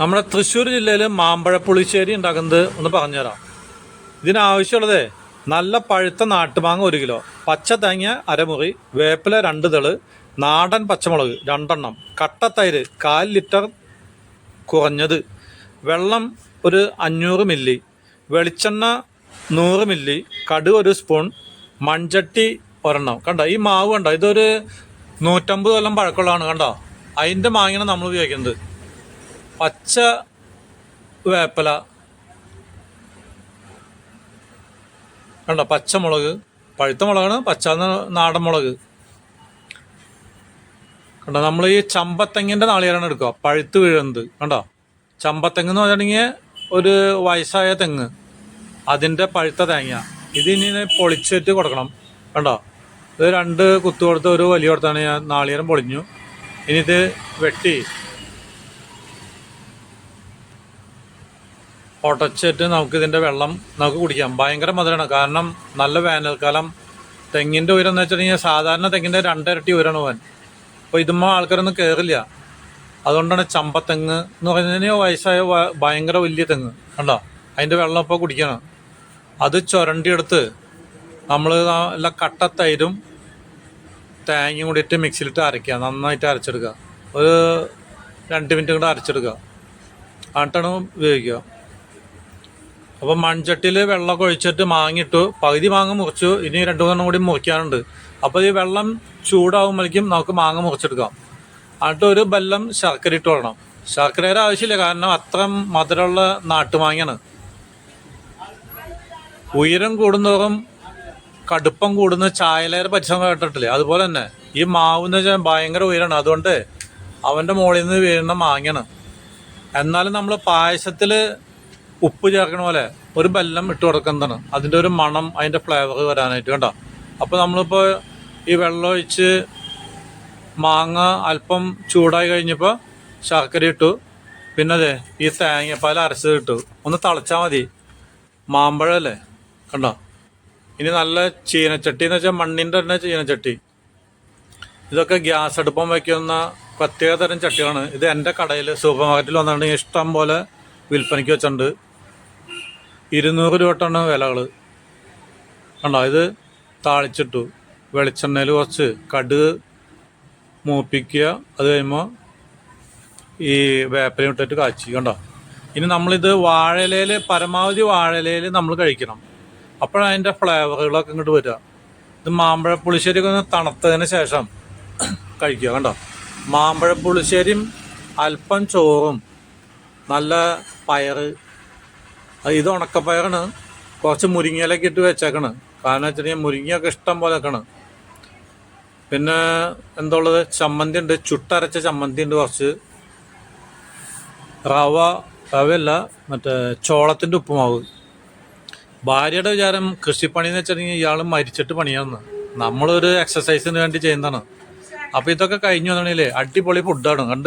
നമ്മുടെ തൃശ്ശൂർ ജില്ലയിൽ മാമ്പഴ പുളിശ്ശേരി ഉണ്ടാക്കുന്നത് ഒന്ന് പറഞ്ഞുതരാം. ഇതിനാവശ്യമുള്ളത് നല്ല പഴുത്ത നാട്ടുമാങ്ങ ഒരു കിലോ പച്ച തേങ്ങ അരമുറി വേപ്പില രണ്ട് തൾ നാടൻ പച്ചമുളക് രണ്ടെണ്ണം കട്ടത്തൈര് കാൽ ലിറ്റർ കുറഞ്ഞത് വെള്ളം ഒരു അഞ്ഞൂറ് മില്ലി വെളിച്ചെണ്ണ നൂറ് മില്ലി കടു ഒരു സ്പൂൺ മൺചട്ടി ഒരെണ്ണം. കണ്ടോ ഈ മാവ് കണ്ടോ ഇതൊരു നൂറ്റമ്പത് കൊല്ലം പഴക്കമുള്ളതാണ് കണ്ടോ? അതിന്റെ മാങ്ങയാണ് നമ്മൾ ഉപയോഗിക്കുന്നത്. പച്ച വേപ്പല. കണ്ടോ പച്ചമുളക്. പഴുത്ത മുളകാണ് പച്ച നാടൻ മുളക്. കണ്ടോ നമ്മൾ ഈ ചമ്പത്തെങ്ങിന്റെ നാളികേരാണ് എടുക്കുക. പഴുത്ത് വീഴുന്നത്. കണ്ടോ ചമ്പത്തെങ്ങ് എന്ന് പറഞ്ഞിട്ടുണ്ടെങ്കിൽ ഒരു വയസ്സായ തെങ്ങ്. അതിന്റെ പഴുത്ത തേങ്ങ. ഇതിനി പൊളിച്ചിട്ട് കൊടുക്കണം. കണ്ടോ ഇത് രണ്ട് കുത്തു കൊടുത്ത് ഒരു വലിയ കൊടുത്താണ് ഞാൻ നാളികേരം പൊളിഞ്ഞു. ഇനി ഇത് വെട്ടി ഉടച്ചിട്ട് നമുക്ക് ഇതിന്റെ വെള്ളം നമുക്ക് കുടിക്കാം. ഭയങ്കര മധുരമാണ് കാരണം നല്ല വേനൽക്കാലം. തെങ്ങിന്റെ ഉയരം എന്ന് വെച്ചിട്ടുണ്ടെങ്കിൽ സാധാരണ തെങ്ങിന്റെ രണ്ടിരട്ടി ഉയരാണ് പോകാൻ അപ്പോൾ ഇതുമ്മ ആൾക്കാരൊന്നും കയറില്ല അതുകൊണ്ടാണ് ചമ്പത്തെങ്ങ് എന്ന് പറഞ്ഞാൽ വയസ്സായ ഭയങ്കര വലിയ തെങ്ങ്. കണ്ടോ? അതിന്റെ വെള്ളം ഇപ്പോൾ കുടിക്കണം. അത് ചുരണ്ടിയെടുത്ത് നമ്മൾ നല്ല കട്ട തൈരും തേങ്ങയും കൂടിയിട്ട് മിക്സിയിലിട്ട് അരയ്ക്കുക. നന്നായിട്ട് അരച്ചെടുക്കുക. ഒരു രണ്ട് മിനിറ്റ് കൂടെ അരച്ചെടുക്കുക. എന്നിട്ടാണ് ഉപയോഗിക്കുക. അപ്പോൾ മൺചട്ടിയിൽ വെള്ളമൊക്കെ ഒഴിച്ചിട്ട് മാങ്ങിട്ടു പകുതി മാങ്ങ മുറിച്ചു ഇനി രണ്ടു മൂന്നെണ്ണം കൂടി മുറിക്കാനുണ്ട്. അപ്പോൾ ഈ വെള്ളം ചൂടാകുമ്പോഴേക്കും നമുക്ക് മാങ്ങ മുറിച്ചെടുക്കാം. എന്നിട്ട് ഒരു ബെല്ലം ശർക്കര ഇട്ട് വരണം ശർക്കരയുടെ ആവശ്യമില്ല കാരണം അത്ര മധുരമുള്ള നാട്ടുമാങ്ങയാണ്. ഉയരം കൂടുന്നതോറും കടുപ്പം കൂടുന്ന ചായലേറെ പരിശ്രമം കേട്ടിട്ടില്ലേ? അതുപോലെ തന്നെ ഈ മാവ് എന്ന് വെച്ചാൽ ഭയങ്കര ഉയരമാണ് അതുകൊണ്ട് അവന്റെ മുകളിൽ നിന്ന് വീഴുന്ന മാങ്ങയാണ്. എന്നാലും നമ്മൾ പായസത്തിൽ ഉപ്പ് ചേർക്കണ പോലെ ഒരു ബെല്ലം ഇട്ട് കൊടുക്കുന്നതാണ്. അതിന്റെ ഒരു മണം അതിന്റെ ഫ്ലേവർ വരാനായിട്ട് കണ്ടോ? അപ്പോൾ നമ്മളിപ്പോൾ ഈ വെള്ളം ഒഴിച്ച് മാങ്ങ അല്പം ചൂടായി കഴിഞ്ഞപ്പോൾ ശർക്കര ഇട്ടു. പിന്നെ അതെ ഈ തേങ്ങപ്പാൽ അരച്ചത് ഇട്ടു. ഒന്ന് തളച്ചാൽ മതി. മാമ്പഴമല്ലേ കണ്ടോ? ഇനി നല്ല ചീനച്ചട്ടി എന്ന് വെച്ചാൽ മണ്ണിന്റെ തന്നെ ചീനച്ചട്ടി. ഇതൊക്കെ ഗ്യാസ് അടുപ്പം വയ്ക്കുന്ന പ്രത്യേക തരം ചട്ടികളാണ്. ഇത് എന്റെ കടയിൽ സൂപ്പർ മാർക്കറ്റിൽ വന്നിട്ടുണ്ടെങ്കിൽ ഇഷ്ടം പോലെ വിൽപ്പനയ്ക്ക് വെച്ചിട്ടുണ്ട്. ഇരുന്നൂറ് രൂപട്ടാണ് വിലകൾ കണ്ടോ ഇത് താളിച്ചിട്ടു. വെളിച്ചെണ്ണയിൽ കുറച്ച് കടുക് മൂപ്പിക്കുക അത് കഴിയുമ്പോൾ ഈ വേപ്പലയും ഇട്ടിട്ട് കാച്ചി കണ്ടോ? ഇനി നമ്മളിത് വാഴയിലയിൽ പരമാവധി വാഴയിലയിൽ നമ്മൾ കഴിക്കണം. അപ്പോഴാണ് അതിന്റെ ഫ്ലേവറുകളൊക്കെ ഇങ്ങോട്ട് വരിക. ഇത് മാമ്പഴ പുളിശ്ശേരിയൊക്കെ ഒന്ന് തണുത്തതിന് ശേഷം കഴിക്കുക കണ്ടോ? മാമ്പഴ പുളിശ്ശേരിയും അല്പം ചോറും നല്ല പയറ് അത് ഇത് ഉണക്കപ്പയറാണ്. കുറച്ച് മുരിങ്ങയിലൊക്കെ ഇട്ട് വെച്ചേക്കണ്. കാരണം വെച്ചിട്ടുണ്ടെങ്കിൽ മുരിങ്ങയൊക്കെ ഇഷ്ടം പോലെ വെക്കണം. പിന്നെ എന്തുള്ളത് ചമ്മന്തി ഉണ്ട്. ചുട്ടരച്ച ചമ്മന്തി ഉണ്ട് കുറച്ച്. റവ റവയല്ല മറ്റേ ചോളത്തിന്റെ ഉപ്പുമാവ്. ഭാര്യയുടെ വിചാരം കൃഷിപ്പണി എന്ന് വെച്ചിട്ടുണ്ടെങ്കിൽ ഇയാൾ മരിച്ചിട്ട് പണിയാന്ന് നമ്മളൊരു എക്സസൈസിന് വേണ്ടി ചെയ്യുന്നതാണ്. അപ്പോൾ ഇതൊക്കെ കഴിഞ്ഞു വന്നാണെങ്കിൽ അടിപൊളി ഫുഡാണ് കണ്ടില്ലേ?